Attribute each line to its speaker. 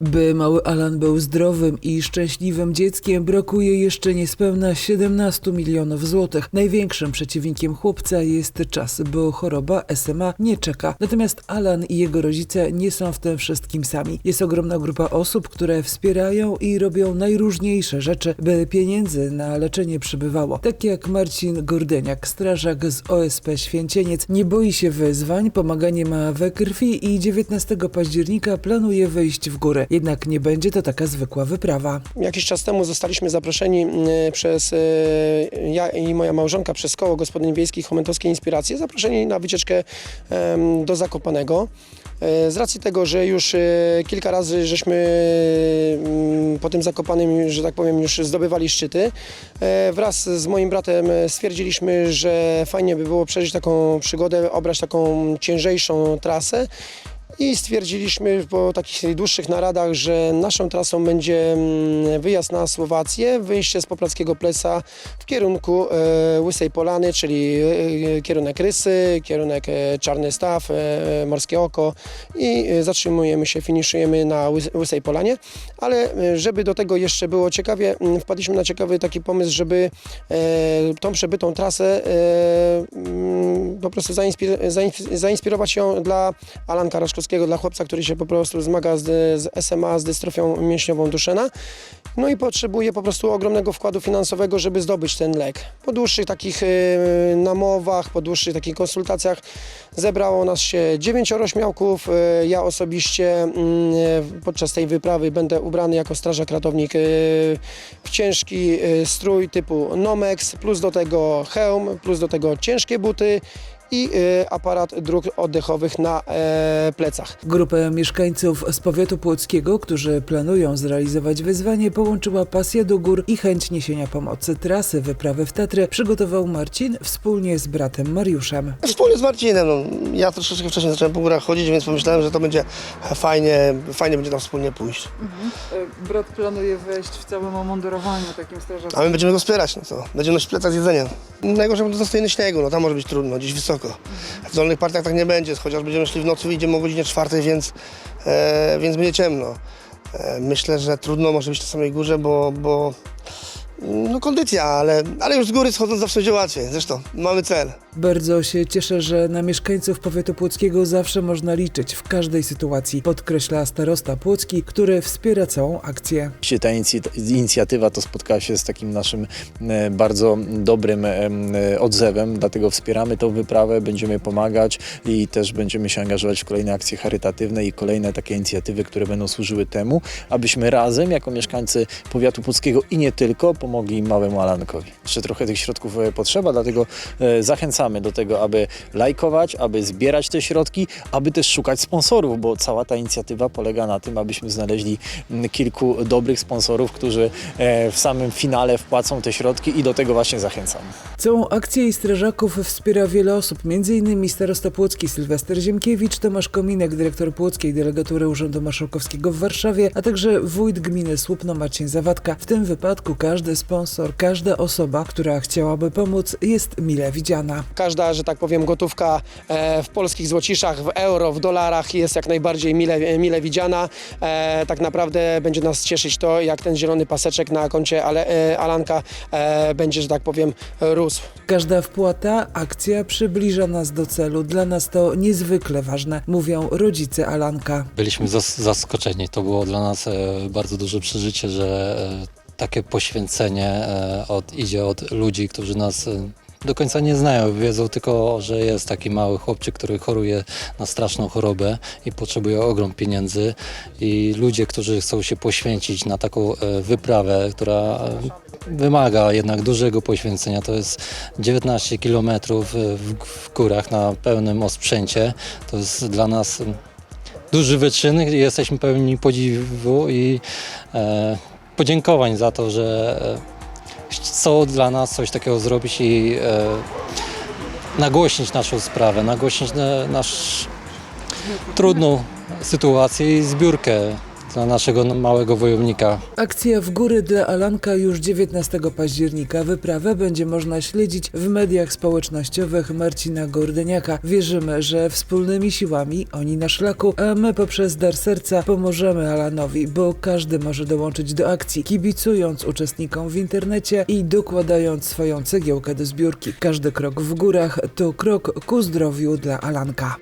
Speaker 1: By mały Alan był zdrowym i szczęśliwym dzieckiem, brakuje jeszcze niespełna 17 milionów złotych. Największym przeciwnikiem chłopca jest czas, bo choroba SMA nie czeka. Natomiast Alan i jego rodzice nie są w tym wszystkim sami. Jest ogromna grupa osób, które wspierają i robią najróżniejsze rzeczy, by pieniędzy na leczenie przybywało. Tak jak Marcin Gordeniak, strażak z OSP Święcieniec, nie boi się wyzwań, pomaganie ma we krwi i 19 października planuje wyjść w górę. Jednak nie będzie to taka zwykła wyprawa.
Speaker 2: Jakiś czas temu zostaliśmy zaproszeni m, przez e, ja i moja małżonka przez koło gospodyń wiejskich Chomentowskie Inspiracje, zaproszeni na wycieczkę do Zakopanego. E, Z racji tego, że już e, kilka razy żeśmy mm, po tym Zakopanym, że tak powiem, już zdobywali szczyty, wraz z moim bratem stwierdziliśmy, że fajnie by było przeżyć taką przygodę, obrać taką ciężejszą trasę i stwierdziliśmy po takich dłuższych naradach, że naszą trasą będzie mm, wyjazd na Słowację, wyjście z Poplackiego Plesa w kierunku e, Łysej Polany, czyli e, kierunek Rysy, kierunek e, Czarny Staw, e, Morskie Oko i e, zatrzymujemy się, finiszujemy na Łys- Łysej Polanie, ale e, żeby do tego jeszcze było ciekawie, mm, wpadliśmy na ciekawy taki pomysł, żeby e, tą przebytą trasę e, mm, po prostu zainspir- zainspirować ją dla Alanka Dla chłopca, który się po prostu zmaga z, z SMA, z dystrofią mięśniową Duszena. No i potrzebuje po prostu ogromnego wkładu finansowego, żeby zdobyć ten lek. Po dłuższych takich e, namowach, po dłuższych takich konsultacjach zebrało nas się dziewięcioro śmiałków. E, Ja osobiście mm, e, podczas tej wyprawy będę ubrany jako strażak ratownik e, w ciężki e, strój typu Nomex, plus do tego hełm, plus do tego ciężkie buty i e, aparat dróg oddechowych na e, plecach.
Speaker 1: Grupę mieszkańców z powiatu płockiego, którzy planują zrealizować wyzwanie, połączyła pasja do gór i chęć niesienia pomocy. Trasy wyprawy w Tatry przygotował Marcin wspólnie z bratem Mariuszem.
Speaker 3: Wspólnie z Marcinem. No, ja troszeczkę wcześniej zacząłem po górach chodzić, więc pomyślałem, że to będzie fajnie, fajnie będzie tam wspólnie pójść.
Speaker 1: Brat planuje wejść w całym omundurowaniu takim strażackim.
Speaker 3: A my będziemy go wspierać, no co? Będziemy nosić plecak z jedzeniem. Najgorzej będzie to stoi na śniegu, no tam może być trudno, gdzieś wysoko. W dolnych partiach tak nie będzie, chociaż będziemy szli w nocy, wyjdziemy o godzinie czwartej, więc, e, więc będzie ciemno. E, myślę, że trudno może być na samej górze, bo, bo no kondycja, ale, ale już z góry schodząc zawsze będzie łatwiej. Zresztą mamy cel.
Speaker 1: Bardzo się cieszę, że na mieszkańców powiatu płockiego zawsze można liczyć w każdej sytuacji, podkreśla starosta Płocki, który wspiera całą akcję.
Speaker 4: Oczywiście ta inicjatywa to spotkała się z takim naszym e, bardzo dobrym e, odzewem, dlatego wspieramy tą wyprawę, będziemy pomagać i też będziemy się angażować w kolejne akcje charytatywne i kolejne takie inicjatywy, które będą służyły temu, abyśmy razem jako mieszkańcy powiatu puckiego i nie tylko pomogli małemu Alankowi. Jeszcze trochę tych środków e, potrzeba, dlatego e, zachęcamy do tego, aby lajkować, aby zbierać te środki, aby też szukać sponsorów, bo cała ta inicjatywa polega na tym, abyśmy znaleźli mm, kilku dobrych sponsorów, którzy e, w samym finale wpłacą te środki i do tego właśnie zachęcamy.
Speaker 1: Całą akcję i strażaków wspiera wiele osób, m.in. starosta Płocki Sylwester Ziemkiewicz, Tomasz Kominek, dyrektor Płockiej Delegatury Urzędu Marszałkowskiego w Warszawie, a także wójt gminy Słupno Marcin Zawadka. W tym wypadku każdy sponsor, każda osoba, która chciałaby pomóc, jest mile widziana.
Speaker 2: Każda, że tak powiem, gotówka e, w polskich złociszach, w euro, w dolarach jest jak najbardziej mile, mile widziana. E, tak naprawdę będzie nas cieszyć to, jak ten zielony paseczek na koncie Ale, e, Alanka będzie, że tak powiem, rósł.
Speaker 1: Każda wpłata, akcja przybliża nas do celu. Dla nas to niezwykle ważne, mówią rodzice Alanka.
Speaker 5: Byliśmy zas- zaskoczeni. To było dla nas bardzo duże przeżycie, że takie poświęcenie e, od, idzie od ludzi, którzy nas e, do końca nie znają. Wiedzą tylko, że jest taki mały chłopczyk, który choruje na straszną chorobę i potrzebuje ogrom pieniędzy. I ludzie, którzy chcą się poświęcić na taką e, wyprawę, która wymaga jednak dużego poświęcenia. To jest 19 kilometrów w, górach na pełnym osprzęcie. To jest dla nas duży wyczyn. Jesteśmy pełni podziwu i e, podziękowań za to, że e, chcą dla nas coś takiego zrobić i e, nagłośnić naszą sprawę, nagłośnić na, nasz trudną sytuację i zbiórkę dla naszego małego wojownika.
Speaker 1: Akcja w góry dla Alanka już 19 października. Wyprawę będzie można śledzić w mediach społecznościowych Marcina Gordeniaka. Wierzymy, że wspólnymi siłami oni na szlaku, a my poprzez dar serca pomożemy Alanowi, bo każdy może dołączyć do akcji, kibicując uczestnikom w internecie i dokładając swoją cegiełkę do zbiórki. Każdy krok w górach to krok ku zdrowiu dla Alanka.